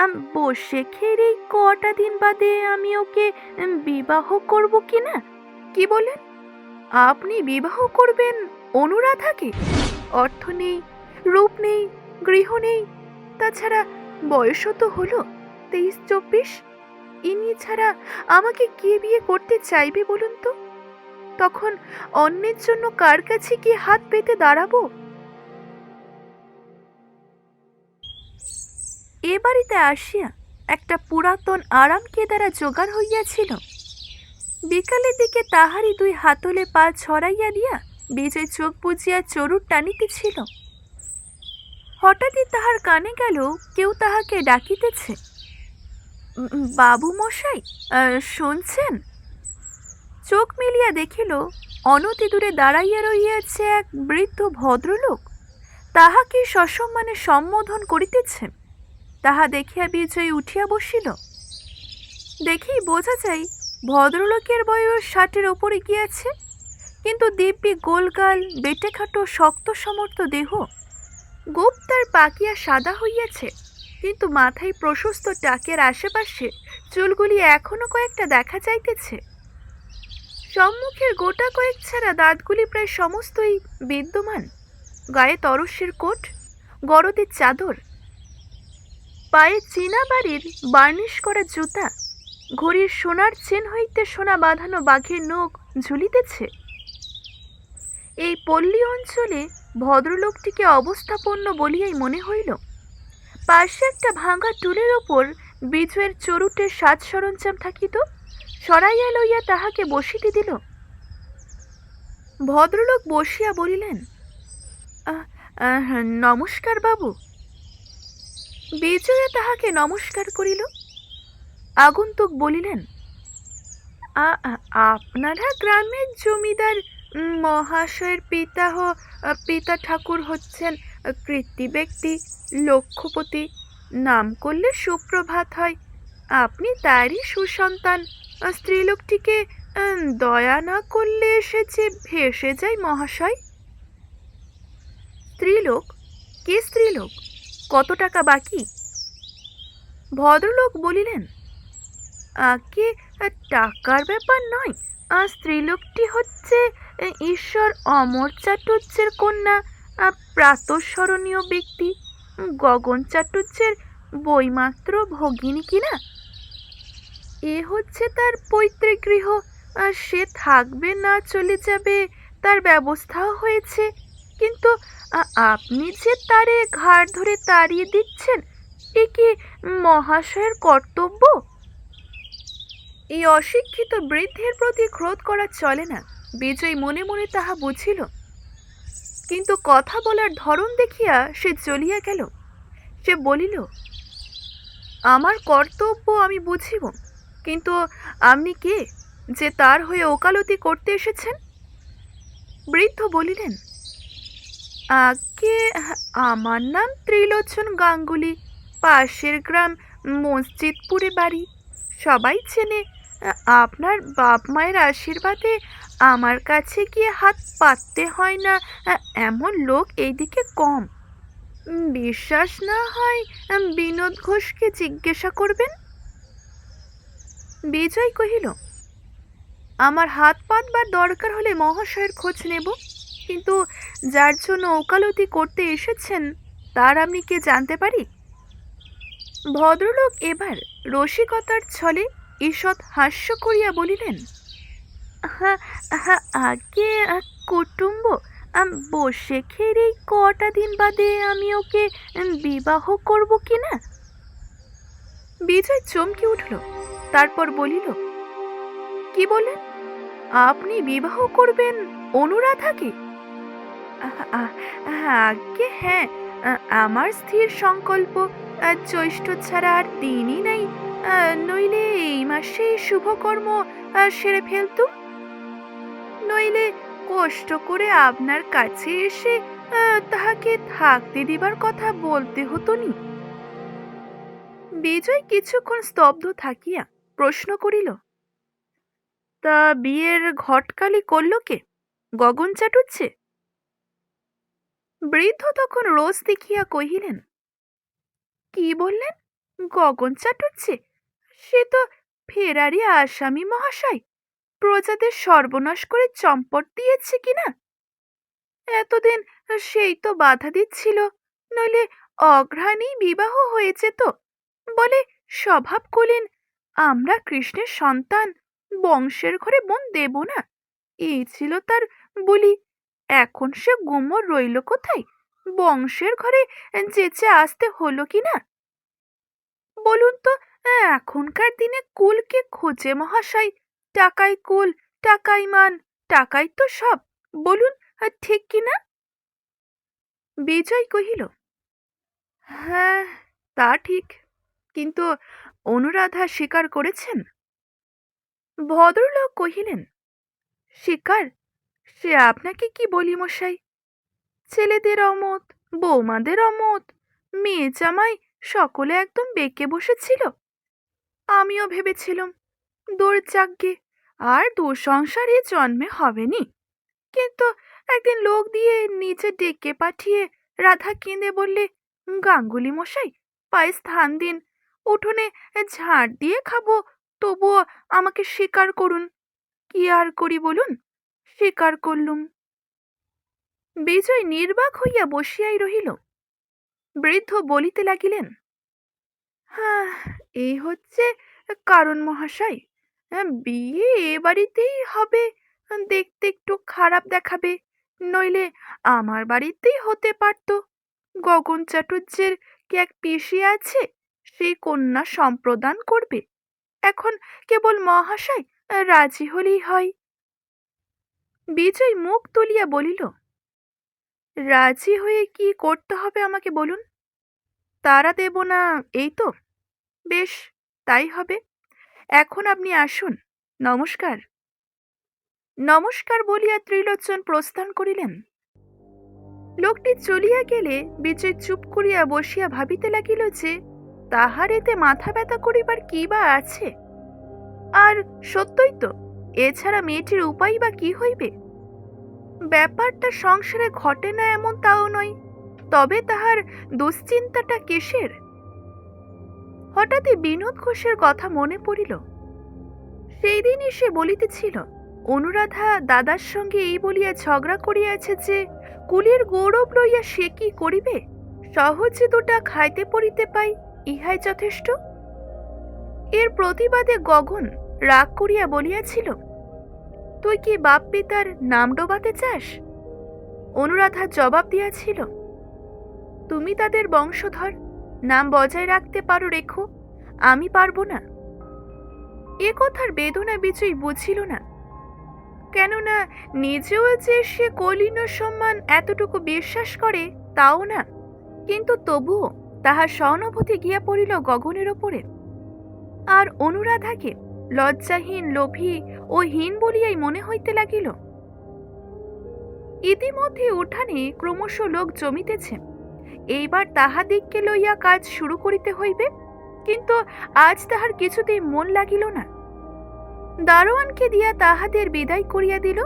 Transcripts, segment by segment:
আম, বসে খেয়ে এই কটা দিন বাদে আমি ওকে বিবাহ করব কি না? কি বলেন? আপনি বিবাহ করবেন অনুরাধাকে? অর্থ নেই রূপ নেই গৃহ নেই। তাছাড়া বয়সও তো হলো তেইশ চব্বিশ। ইনি ছাড়া আমাকে কে বিয়ে করতে চাইবে বলুন তো? তখন অন্যের জন্য কার কাছে কি হাত পেতে দাঁড়াবো? এ বাড়িতে আসিয়া একটা পুরাতন আরাম কেদারা জোগাড় হইয়াছিল। বিকালের দিকে তাহারই দুই হাতলে পা ছড়াইয়া দিয়া বিজয় চোখ বুজিয়া চরুর টানিতেছিল হঠাৎই তাহার কানে গেল কেউ তাহাকে ডাকিতেছে। "উম, বাবু মশাই শুনছেন? চোখ মিলিয়া দেখিল অনতি দূরে দাঁড়াইয়া রইয়াছে এক বৃদ্ধ ভদ্রলোক। তাহাকে সসম্মানে সম্বোধন করিতেছে। তাহা দেখিয়া বিজয়ী উঠিয়া বসিল। দেখেই বোঝা যায়, ভদ্রলোকের বয়স ষাটের ওপরে গিয়াছে, কিন্তু দিব্যি গোলগাল, বেটেখাটো, শক্ত সমর্থ দেহ, গোপ তার পাকিয়া সাদা হইয়াছে, কিন্তু মাথায় প্রশস্ত টাকের আশেপাশে চুলগুলি এখনও কয়েকটা দেখা যাইতেছে। সম্মুখের গোটা কয়েক ছাড়া দাঁতগুলি প্রায় সমস্তই বিদ্যমান, গায়ে তরস্যের কোট, গরদের চাদর পায়ে চীনা বাড়ির বার্নিশ করা জুতা ঘড়ির সোনার চেন হইতে সোনা বাঁধানো বাঘের নখ ঝুলিতেছে। এই পল্লী অঞ্চলে ভদ্রলোকটিকে অবস্থাপন্ন বলিয়াই মনে হইল পাশে একটা ভাঙা টুলের ওপর বিজয়ের চরুটের সাজ সরঞ্জাম থাকিত সরাইয়া লইয়া তাহাকে বসিতে দিল। ভদ্রলোক বসিয়া বলিলেন "আহ, আহ, নমস্কার বাবু। বিজয়া তাহাকে নমস্কার করিল। আগন্তুক বলিলেন, "আ- আ- আপনারা গ্রামের জমিদার মহাশয়ের পিতা হ, পিতা ঠাকুর হচ্ছেন কৃতি ব্যক্তি লক্ষ্যপতি নাম করলে সুপ্রভাত হয়। আপনি তারই সুসন্তান, স্ত্রীলোকটিকে দয়া না করলে এসেছে ভেসে যায় মহাশয়? স্ত্রীলোক? কে স্ত্রীলোক? কত টাকা বাকি? ভদ্রলোক বলিলেন, আগে টাকার ব্যাপার নয় আর স্ত্রীলোকটি হচ্ছে ঈশ্বর অমর চাটুর্যের কন্যা প্রাতঃস্মরণীয় ব্যক্তি, গগন চাটুর্যের বইমাত্র ভগিনী কিনা এ হচ্ছে তার পৈতৃক গৃহ, আর সে থাকবে না চলে যাবে, তার ব্যবস্থাও হয়েছে, কিন্তু আপনি যে তারে ঘাড় ধরে তাড়িয়ে দিচ্ছেন, এ কি মহাশয়ের কর্তব্য? এই অশিক্ষিত বৃদ্ধের প্রতি ক্রোধ করা চলে না, বিজয় মনে মনে তাহা বুঝিল। কিন্তু কথা বলার ধরন দেখিয়া সে চলিয়া গেল। সে বলিল, আমার কর্তব্য আমি বুঝিব, কিন্তু আপনি কে যে তার হয়ে ওকালতি করতে এসেছেন? বৃদ্ধ বলিলেন আগে আমার নাম ত্রিলোচন গাঙ্গুলি, পাশের গ্রাম মসজিদপুরে বাড়ি। সবাই চেনে, আপনার বাপ মায়ের আশীর্বাদে আমার কাছে গিয়ে হাত পাততে হয় না, এমন লোক এইদিকে কম। বিশ্বাস না হয় বিনোদ ঘোষকে জিজ্ঞাসা করবেন? বিজয় কহিল, আমার হাত পাতবার দরকার হলে মহাশয়ের খোঁজ নেব। কিন্তু যার জন্য ওকালতি করতে এসেছেন, তার আমি কে জানতে পারি? ভদ্রলোক এবার রসিকতার ছলে ঈষৎ হাস্য করিয়া বলিলেন আগে কুটুম্ব বসে খেয়ে এই কটা দিন বাদে আমি ওকে বিবাহ করব কি না? বিজয় চমকে উঠল, তারপর বলিল, কি বলেন আপনি বিবাহ করবেন অনুরাধাকে? আগে হ্যাঁ। আমার স্থির সংকল্প জ্যৈষ্ঠ ছাড়া আর দিনই নাই। নইলে এই মাসে শুভকর্ম সেরে ফেলতুম নইলে কষ্ট করে আপনার কাছে এসে তাহাকে থাকতে দিবার কথা বলতে হতো নি। বিজয় কিছুক্ষণ স্তব্ধ থাকিয়া প্রশ্ন করিল, তা বিয়ের ঘটকালি করল কে? গগন চাটুচ্ছে বৃদ্ধ তখন রোজ দেখিয়া কহিলেন, কি বললেন? গগন চাটুচ্ছে সে তো ফেরারি আসামি মহাশয়। প্রজাদের সর্বনাশ করে চম্পট দিয়েছে কিনা এতদিন সেই তো বাধা দিচ্ছিল, নইলে অঘ্রাণেই বিবাহ হয়েছে তো। বলে স্বভাব কলিন আমরা কৃষ্ণের সন্তান, বংশের ঘরে বোন দেব না। এই ছিল তার বলি। এখন সে গুমর রইল কোথায়? বংশের ঘরে যেচে আসতে হলো কি না? বলুন তো, এখনকার দিনে কুলকে খোঁজে মহাশয়? টাকাই কুল টাকাই মান টাকাই তো সব, বলুন, ঠিক কি না? বিজয় কহিল হ্যাঁ তা ঠিক, কিন্তু অনুরাধা স্বীকার করেছেন? ভদ্রলোক কহিলেন স্বীকার সে আপনাকে কি বলি মশাই? ছেলেদের অমত, বৌমাদের অমত, মেয়ে জামাই সকলে একদম বেঁকে বসেছিল। আমিও ভেবেছিলাম দৌড় যাগ্গে আর দু সংসারে জন্মে হবেনি। কিন্তু একদিন লোক দিয়ে নিচে ডেকে পাঠিয়ে রাধা কেঁদে বললে, গাঙ্গুলি মশাই, পায়ে স্থান দিন, উঠোনে ঝাড় দিয়ে খাব, তবুও আমাকে স্বীকার করুন। কি আর করি বলুন? স্বীকার করলুম। বিজয় নির্বাক হইয়া বসিয়াই রহিল। বৃদ্ধ বলিতে লাগিলেন হ্যাঁ এই হচ্ছে কারণ মহাশয়। বিয়ে এ বাড়িতেই হবে, দেখতে একটু খারাপ দেখাবে। নইলে আমার বাড়িতেই হতে পারত। গগন চাটুর্যের কি এক পিসি আছে? সেই কন্যা সম্প্রদান করবে। এখন কেবল মহাশয় রাজি হলেই হয়। বিজয় মুখ তুলিয়া বলিল, রাজি হয়ে কি করতে হবে আমাকে বলুন? তারা দেব না এই তো। বেশ, তাই হবে। এখন আপনি আসুন। নমস্কার। নমস্কার বলিয়া ত্রিলোচন প্রস্থান করিলেন। লোকটি চলিয়া গেলে বিজয় চুপ করিয়া বসিয়া ভাবিতে লাগিল যে তাহার এতে মাথা ব্যথা করিবার কি বা আছে? আর সত্যই তো, এছাড়া মেয়েটির উপায় বা কি হইবে? ব্যাপারটা সংসারে ঘটে না এমন তাও নয়। তবে তাহার দুশ্চিন্তাটা কিসের? হঠাৎই বিনোদ ঘোষের কথা মনে পড়িল। সেই দিনই সে বলিতেছিল, অনুরাধা দাদার সঙ্গে এই বলিয়া ঝগড়া করিয়াছে যে, কুলের গৌরব লইয়া সে কি করিবে? সহজে দুটা খাইতে পড়িতে পাই, ইহাই যথেষ্ট? এর প্রতিবাদে গগন রাগ করিয়া বলিয়াছিল তুই কি বাপ পিতার নাম ডোবাতে চাস? অনুরাধা জবাব দিয়াছিল, তুমি তাদের বংশধর, নাম বজায় রাখতে পারো রেখো, আমি পারব না। এ কথার বেদনা বিজয়ী বুঝিল না, কেননা নিজেও যে সে কলিন সম্মান এতটুকু বিশ্বাস করে তাও না, কিন্তু তবুও তাহার সহানুভূতি গিয়া পড়িল গগনের ওপরে। আর অনুরাধাকে লজ্জাহীন, লোভী ও হীন বলিয়াই মনে হইতে লাগিল। ইতিমধ্যে উঠানে ক্রমশ লোক জমিতেছে। এইবার তাহাদিগকে লইয়া কাজ শুরু করিতে হইবে, কিন্তু আজ তাহার কিছুতেই মন লাগিল না। দারোয়ানকে দিয়া তাহাদের বিদায় করিয়া দিল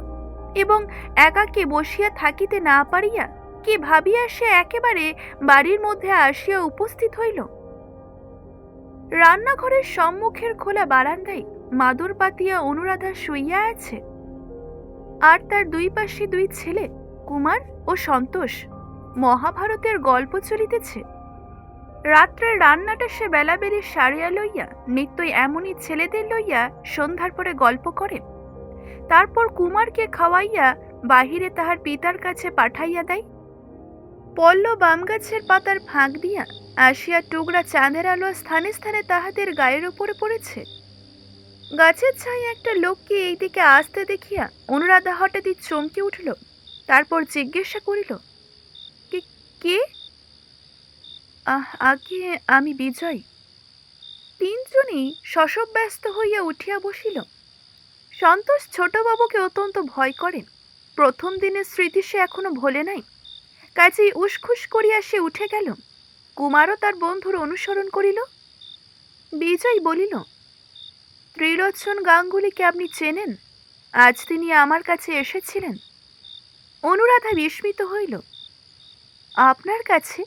এবং একাকে বসিয়া থাকিতে না পারিয়া কি ভাবিয়া সে একেবারে বাড়ির মধ্যে আসিয়া উপস্থিত হইল। রান্নাঘরের সম্মুখের খোলা বারান্দায় মাদুর পাতিয়া অনুরাধা শুইয়া আছে। আর তার দুই পাশে দুই ছেলে, কুমার ও সন্তোষ, মহাভারতের গল্প চলিতেছে। রাত্রে রান্নাটা সে বেলাবেলি সারিয়া লইয়া, নিত্যই এমনই ছেলেদের লইয়া সন্ধ্যার পরে গল্প করে। তারপর কুমারকে খাওয়াইয়া বাহিরে তাহার পিতার কাছে পাঠাইয়া দেয়। পল্ল বাম গাছের পাতার ফাঁক দিয়া আসিয়া টুকরা চাঁদের আলো স্থানে স্থানে তাহাদের গায়ের উপরে পড়েছে। গাছের ছাই একটা লোককে এই দিকে আসতে দেখিয়া অনুরাধা হঠাৎই চমকে উঠল, তারপর জিজ্ঞাসা করিল, "কে- আগে আমি বিজয়। তিনজনই শশব ব্যস্ত হইয়া উঠিয়া বসিল। সন্তোষ ছোটবাবুকে অত্যন্ত ভয় করেন। প্রথম দিনের স্মৃতি সে এখনও ভোলে নাই। কাজেই উসখুস করিয়া সে উঠে গেল। কুমারও তার বন্ধুর অনুসরণ করিল। বিজয় বলিল, ত্রিলোচন গাঙ্গুলিকে আপনি চেনেন? আজ তিনি আমার কাছে এসেছিলেন। অনুরাধা বিস্মিত হইল, আপনার কাছে?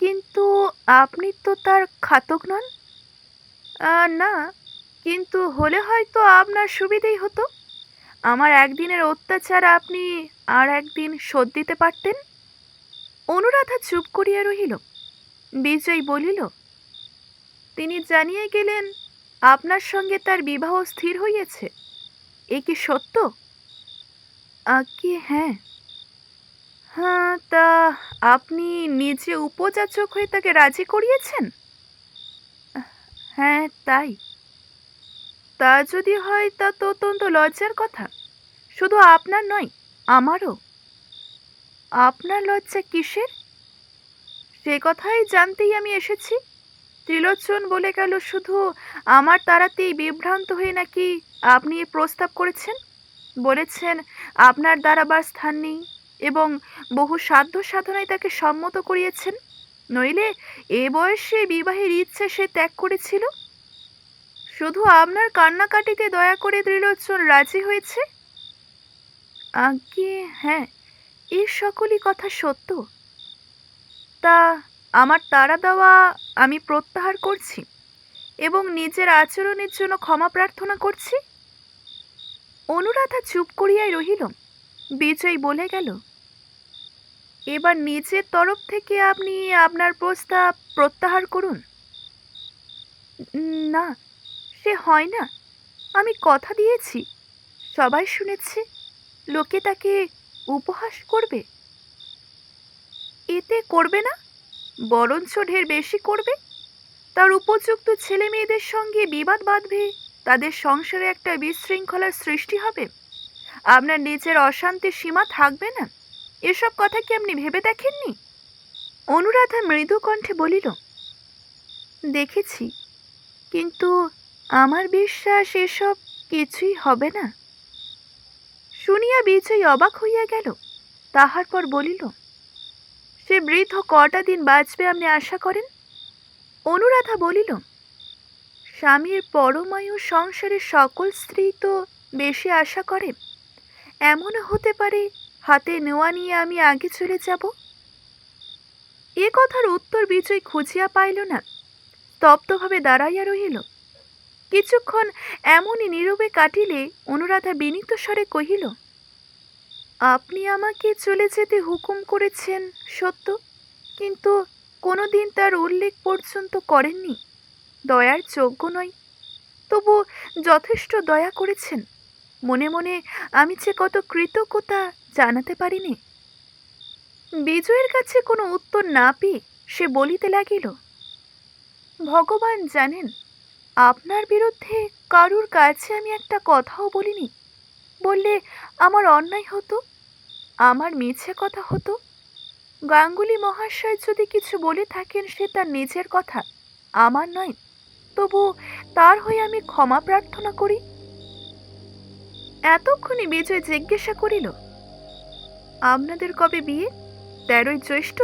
কিন্তু আপনি তো তার খাতক নন? না, কিন্তু হলে হয়তো আপনার সুবিধেই হতো। আমার একদিনের অত্যাচার আপনি আর একদিন শোধ দিতে পারতেন? অনুরাধা চুপ করিয়া রহিল। বিজয় বলিল, তিনি জানিয়ে গেলেন আপনার সঙ্গে তার বিবাহ স্থির হইয়াছে। এ কি সত্য? কি হ্যাঁ। হ্যাঁ তা আপনি নিজে উপযাচক হয়ে তাকে রাজি করিয়েছেন? হ্যাঁ তাই। তা যদি হয়, তা তো অত্যন্ত লজ্জার কথা। শুধু আপনার নয়, আমারও। আপনার লজ্জা কিসের? সে কথাই জানতেই আমি এসেছি। ত্রিলোচন বলে গেল, শুধু আমার তারাতেই বিভ্রান্ত হয়ে নাকি আপনি এ প্রস্তাব করেছেন? বলেছেন, আপনার দাঁড়াবার স্থান নেই এবং বহু সাধ্য সাধনায় তাকে সম্মত করিয়েছেন। নইলে এ বয়সে বিবাহের ইচ্ছে সে ত্যাগ করেছিল? শুধু আপনার কান্নাকাটিতে দয়া করে ত্রিলোচন রাজি হয়েছে? আজ্ঞে হ্যাঁ এই সকলই কথা সত্য। তা আমার তাড়া দেওয়া আমি প্রত্যাহার করছি এবং নিজের আচরণের জন্য ক্ষমা প্রার্থনা করছি? অনুরাধা চুপ করিয়াই রহিল। বিজয় বলে গেল, এবার নিজের তরফ থেকে আপনি আপনার প্রস্তাব প্রত্যাহার করুন। না, সে হয় না। আমি কথা দিয়েছি, সবাই শুনেছে। লোকে তাকে উপহাস করবে? এতে করবে না, বরঞ্চ ঢের বেশি করবে? তার উপযুক্ত ছেলে মেয়েদের সঙ্গে বিবাদ বাঁধবে, তাদের সংসারে একটা বিশৃঙ্খলার সৃষ্টি হবে। আপনার নিজের অশান্তির সীমা থাকবে না। এসব কথা কি আপনি ভেবে দেখেননি? অনুরাধা মৃদু কণ্ঠে বলিল, দেখেছি। কিন্তু আমার বিশ্বাস এসব কিছুই হবে না। শুনিয়া বিজয় অবাক হইয়া গেল। তাহার পর বলিল, সে বৃদ্ধ কটা দিন বাঁচবে আপনি আশা করেন? অনুরাধা বলিল, স্বামীর পরমায়ু সংসারের সকল স্ত্রী তো বেশি আশা করে এমনও হতে পারে হাতে নেওয়া নিয়ে আমি আগে চলে যাব? এ কথার উত্তর বিজয় খুঁজিয়া পাইল না। স্তব্ধভাবে দাঁড়াইয়া রহিল। কিছুক্ষণ এমনই নীরবে কাটিলে অনুরাধা বিনীত স্বরে কহিল, আপনি আমাকে চলে যেতে হুকুম করেছেন, সত্য, কিন্তু কোনোদিন তার উল্লেখ পর্যন্ত করেননি। দয়ার যোগ্য নয় তবু যথেষ্ট দয়া করেছেন। মনে মনে আমি যে কত কৃতজ্ঞতা জানাতে পারিনি। বিজয়ের কাছে কোনো উত্তর না পেয়ে সে বলিতে লাগিল, ভগবান জানেন আপনার বিরুদ্ধে কারুর কাছে আমি একটা কথাও বলিনি। বললে আমার অন্যায় হতো? আমার মিছে কথা হতো? গাঙ্গুলি মহাশয় যদি কিছু বলে থাকেন, সে তার নিজের কথা, আমার নয়। তবু তার হয়ে আমি ক্ষমা প্রার্থনা করি। এতক্ষণে বিজয় জিজ্ঞাসা করিল, আপনাদের কবে বিয়ে? তেরোই জ্যৈষ্ঠ?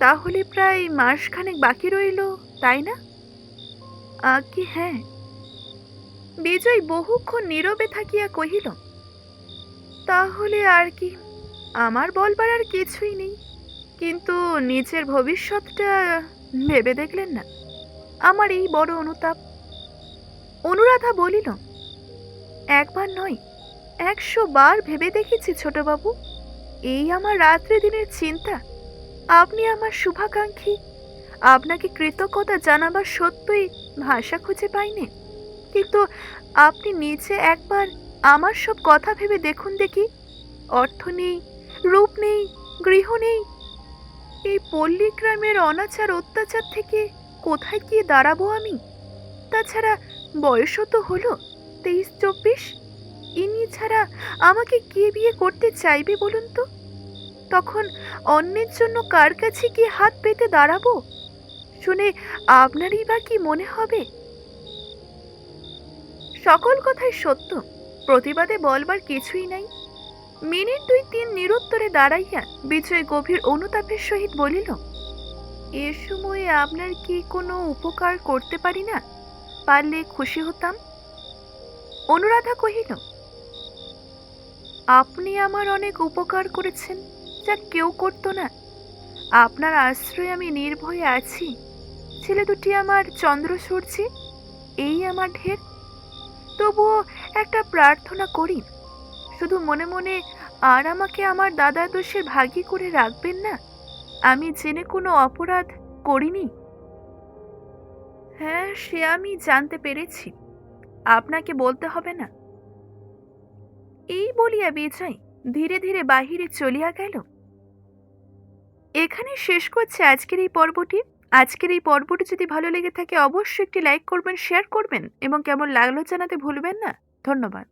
তাহলে প্রায় মাসখানেক বাকি রইল, তাই না? আজ্ঞে হ্যাঁ। বিজয় বহুক্ষণ নীরবে থাকিয়া কহিল, তাহলে আর কি, আমার বলবার আর কিছুই নেই। কিন্তু নিজের ভবিষ্যৎটা ভেবে দেখলেন না। আমার এই বড় অনুতাপ। অনুরাধা বলিল, একবার নয়, একশো বার ভেবে দেখেছি ছোটবাবু। এই আমার রাত্রে দিনের চিন্তা। আপনি আমার শুভাকাঙ্ক্ষী। আপনাকে কৃতজ্ঞতা জানাবার সত্যই ভাষা খুঁজে পাইনি। কিন্তু আপনি নিচে একবার আমার সব কথা ভেবে দেখুন দেখি। অর্থ নেই, রূপ নেই, গৃহ নেই। এই পল্লী গ্রামের অনাচার অত্যাচার থেকে কোথায় গিয়ে দাঁড়াবো আমি? তাছাড়া বয়সও তো হলো, তেইশ, চব্বিশ। ইনি ছাড়া আমাকে কে বিয়ে করতে চাইবে বলুন তো? তখন অন্যের জন্য কার কাছে গিয়ে হাত পেতে দাঁড়াবো? শুনে আপনারই বা কি মনে হবে? সকল কথাই সত্য, প্রতিবাদে বলবার কিছুই নাই। মিনিট দুই তিন নিরুত্তরে দাঁড়াইয়া বিজয় গভীর অনুতাপের সহিত বলিল, এ সময়ে আপনার কি কোনো উপকার করতে পারি না? পারলে খুশি হতাম। অনুরাধা কহিল, আপনি আমার অনেক উপকার করেছেন, যা কেউ করতো না। আপনার আশ্রয়ে আমি নির্ভয়ে আছি। ছেলে দুটি আমার চন্দ্র সূর্যি এই আমার ঢের। তবুও একটা প্রার্থনা করি, শুধু মনে মনে আর আমাকে আমার দাদা দোষের ভাগী করে রাখবেন না, আমি জেনে কোনো অপরাধ করিনি। হ্যাঁ সে আমি জানতে পেরেছি, আপনাকে বলতে হবে না। এই বলিয়া বিজয় ধীরে ধীরে বাহিরে চলিয়া গেল। এখানে শেষ করছে আজকের এই পর্বটি। আজকের এই পর্বটি যদি ভালো লেগে থাকে, অবশ্যই একটি লাইক করবেন, শেয়ার করবেন এবং কেমন লাগল জানাতে ভুলবেন না। ধন্যবাদ।